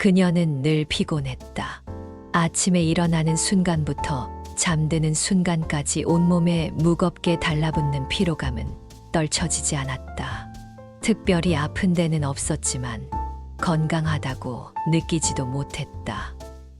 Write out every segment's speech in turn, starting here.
그녀는 늘 피곤했다. 아침에 일어나는 순간부터 잠드는 순간까지 온몸에 무겁게 달라붙는 피로감은 떨쳐지지 않았다. 특별히 아픈 데는 없었지만 건강하다고 느끼지도 못했다.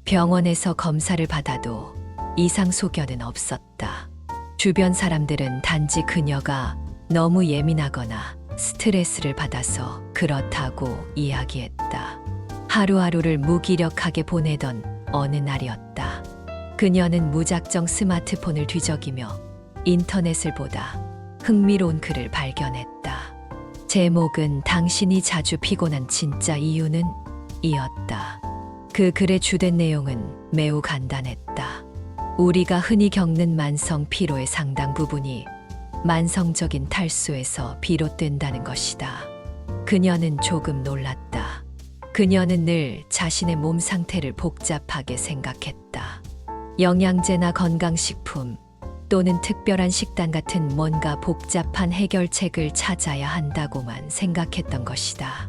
병원에서 검사를 받아도 이상 소견은 없었다. 주변 사람들은 단지 그녀가 너무 예민하거나 스트레스를 받아서 그렇다고 이야기했다. 하루하루를 무기력하게 보내던 어느 날이었다. 그녀는 무작정 스마트폰을 뒤적이며 인터넷을 보다 흥미로운 글을 발견했다. 제목은 당신이 자주 피곤한 진짜 이유는 이었다. 그 글의 주된 내용은 매우 간단했다. 우리가 흔히 겪는 만성 피로의 상당 부분이 만성적인 탈수에서 비롯된다는 것이다. 그녀는 조금 놀랐다. 그녀는 늘 자신의 몸 상태를 복잡하게 생각했다. 영양제나 건강식품 또는 특별한 식단 같은 뭔가 복잡한 해결책을 찾아야 한다고만 생각했던 것이다.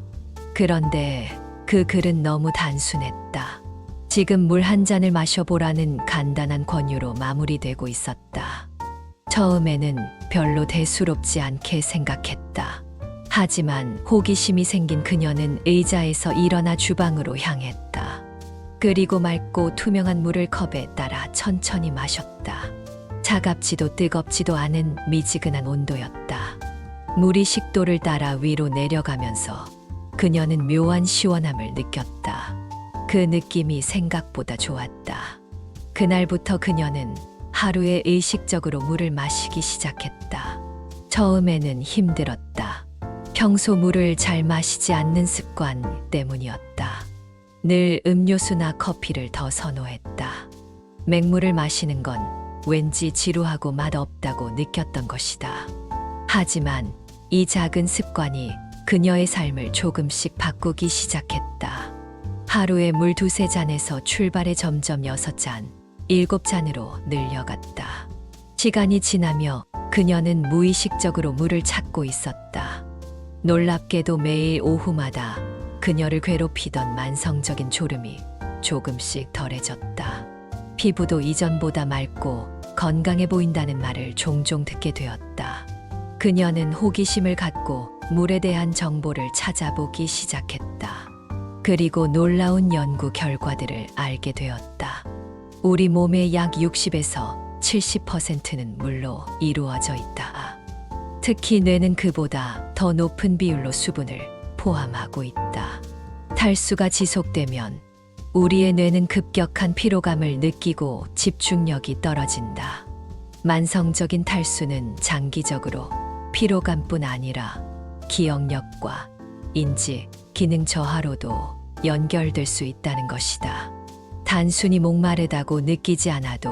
그런데 그 글은 너무 단순했다. 지금 물 한 잔을 마셔보라는 간단한 권유로 마무리되고 있었다. 처음에는 별로 대수롭지 않게 생각했다. 하지만 호기심이 생긴 그녀는 의자에서 일어나 주방으로 향했다. 그리고 맑고 투명한 물을 컵에 따라 천천히 마셨다. 차갑지도 뜨겁지도 않은 미지근한 온도였다. 물이 식도를 따라 위로 내려가면서 그녀는 묘한 시원함을 느꼈다. 그 느낌이 생각보다 좋았다. 그날부터 그녀는 하루에 의식적으로 물을 마시기 시작했다. 처음에는 힘들었다. 평소 물을 잘 마시지 않는 습관 때문이었다. 늘 음료수나 커피를 더 선호했다. 맹물을 마시는 건 왠지 지루하고 맛없다고 느꼈던 것이다. 하지만 이 작은 습관이 그녀의 삶을 조금씩 바꾸기 시작했다. 하루에 물 두세 잔에서 출발해 점점 여섯 잔, 일곱 잔으로 늘려갔다. 시간이 지나며 그녀는 무의식적으로 물을 찾고 있었다. 놀랍게도 매일 오후마다 그녀를 괴롭히던 만성적인 졸음이 조금씩 덜해졌다. 피부도 이전보다 맑고 건강해 보인다는 말을 종종 듣게 되었다. 그녀는 호기심을 갖고 물에 대한 정보를 찾아보기 시작했다. 그리고 놀라운 연구 결과들을 알게 되었다. 우리 몸의 약 60에서 70%는 물로 이루어져 있다. 특히 뇌는 그보다 더 높은 비율로 수분을 포함하고 있다. 탈수가 지속되면 우리의 뇌는 급격한 피로감을 느끼고 집중력이 떨어진다. 만성적인 탈수는 장기적으로 피로감뿐 아니라 기억력과 인지, 기능 저하로도 연결될 수 있다는 것이다. 단순히 목마르다고 느끼지 않아도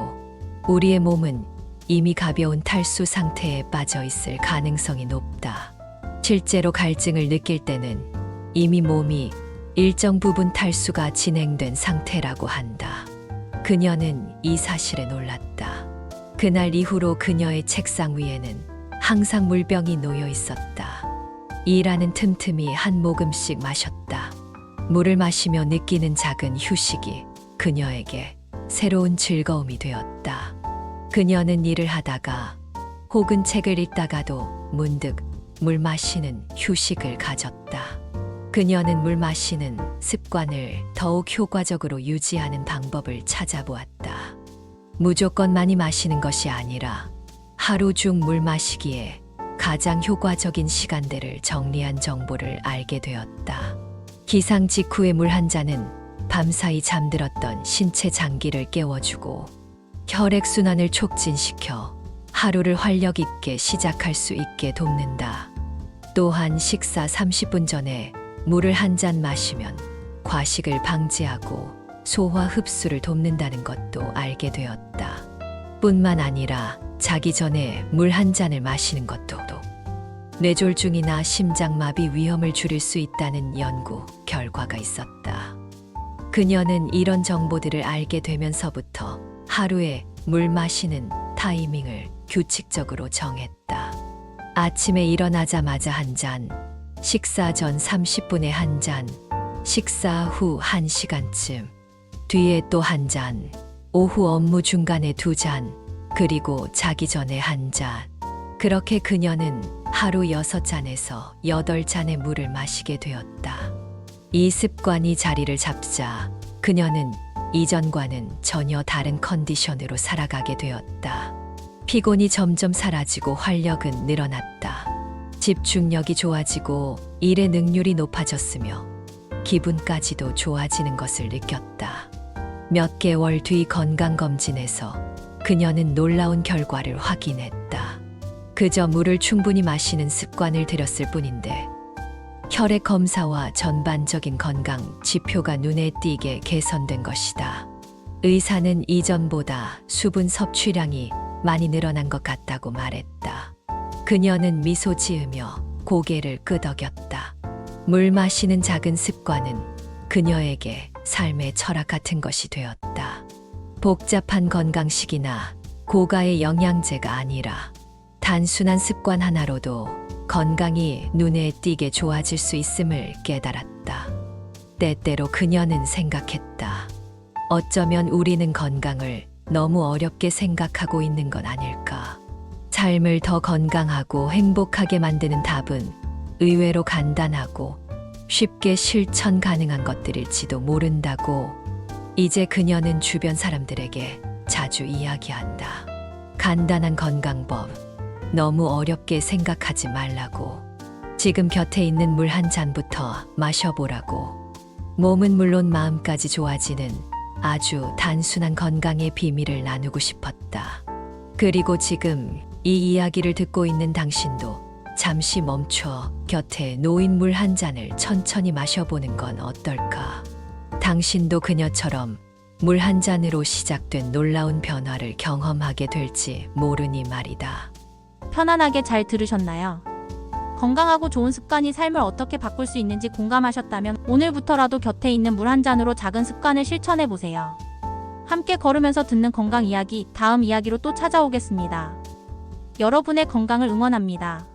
우리의 몸은 이미 가벼운 탈수 상태에 빠져 있을 가능성이 높다. 실제로 갈증을 느낄 때는 이미 몸이 일정 부분 탈수가 진행된 상태라고 한다. 그녀는 이 사실에 놀랐다. 그날 이후로 그녀의 책상 위에는 항상 물병이 놓여 있었다. 일하는 틈틈이 한 모금씩 마셨다. 물을 마시며 느끼는 작은 휴식이 그녀에게 새로운 즐거움이 되었다. 그녀는 일을 하다가 혹은 책을 읽다가도 문득 물 마시는 휴식을 가졌다. 그녀는 물 마시는 습관을 더욱 효과적으로 유지하는 방법을 찾아보았다. 무조건 많이 마시는 것이 아니라 하루 중 물 마시기에 가장 효과적인 시간대를 정리한 정보를 알게 되었다. 기상 직후의 물 한 잔은 밤사이 잠들었던 신체 장기를 깨워주고 혈액순환을 촉진시켜 하루를 활력 있게 시작할 수 있게 돕는다. 또한 식사 30분 전에 물을 한 잔 마시면 과식을 방지하고 소화 흡수를 돕는다는 것도 알게 되었다. 뿐만 아니라 자기 전에 물 한 잔을 마시는 것도 뇌졸중이나 심장마비 위험을 줄일 수 있다는 연구 결과가 있었다. 그녀는 이런 정보들을 알게 되면서부터 하루에 물 마시는 타이밍을 규칙적으로 정했다. 아침에 일어나자마자 한 잔, 식사 전 30분에 한 잔, 식사 후 한시간쯤 뒤에 또 한 잔, 오후 업무 중간에 두 잔, 그리고 자기 전에 한 잔. 그렇게 그녀는 하루 여섯 잔에서 여덟 잔의 물을 마시게 되었다. 이 습관이 자리를 잡자 그녀는 이전과는 전혀 다른 컨디션으로 살아가게 되었다. 피곤이 점점 사라지고 활력은 늘어났다. 집중력이 좋아지고 일의 능률이 높아졌으며 기분까지도 좋아지는 것을 느꼈다. 몇 개월 뒤 건강검진에서 그녀는 놀라운 결과를 확인했다. 그저 물을 충분히 마시는 습관을 들였을 뿐인데 혈액 검사와 전반적인 건강 지표가 눈에 띄게 개선된 것이다. 의사는 이전보다 수분 섭취량이 많이 늘어난 것 같다고 말했다. 그녀는 미소 지으며 고개를 끄덕였다. 물 마시는 작은 습관은 그녀에게 삶의 철학 같은 것이 되었다. 복잡한 건강식이나 고가의 영양제가 아니라 단순한 습관 하나로도 건강이 눈에 띄게 좋아질 수 있음을 깨달았다. 때때로 그녀는 생각했다. 어쩌면 우리는 건강을 너무 어렵게 생각하고 있는 건 아닐까. 삶을 더 건강하고 행복하게 만드는 답은 의외로 간단하고 쉽게 실천 가능한 것들일지도 모른다고 이제 그녀는 주변 사람들에게 자주 이야기한다. 간단한 건강법, 너무 어렵게 생각하지 말라고. 지금 곁에 있는 물 한 잔부터 마셔보라고. 몸은 물론 마음까지 좋아지는 아주 단순한 건강의 비밀을 나누고 싶었다. 그리고 지금 이 이야기를 듣고 있는 당신도 잠시 멈춰 곁에 놓인 물 한 잔을 천천히 마셔보는 건 어떨까? 당신도 그녀처럼 물 한 잔으로 시작된 놀라운 변화를 경험하게 될지 모르니 말이다. 편안하게 잘 들으셨나요? 건강하고 좋은 습관이 삶을 어떻게 바꿀 수 있는지 공감하셨다면 오늘부터라도 곁에 있는 물 한 잔으로 작은 습관을 실천해 보세요. 함께 걸으면서 듣는 건강 이야기 다음 이야기로 또 찾아오겠습니다. 여러분의 건강을 응원합니다.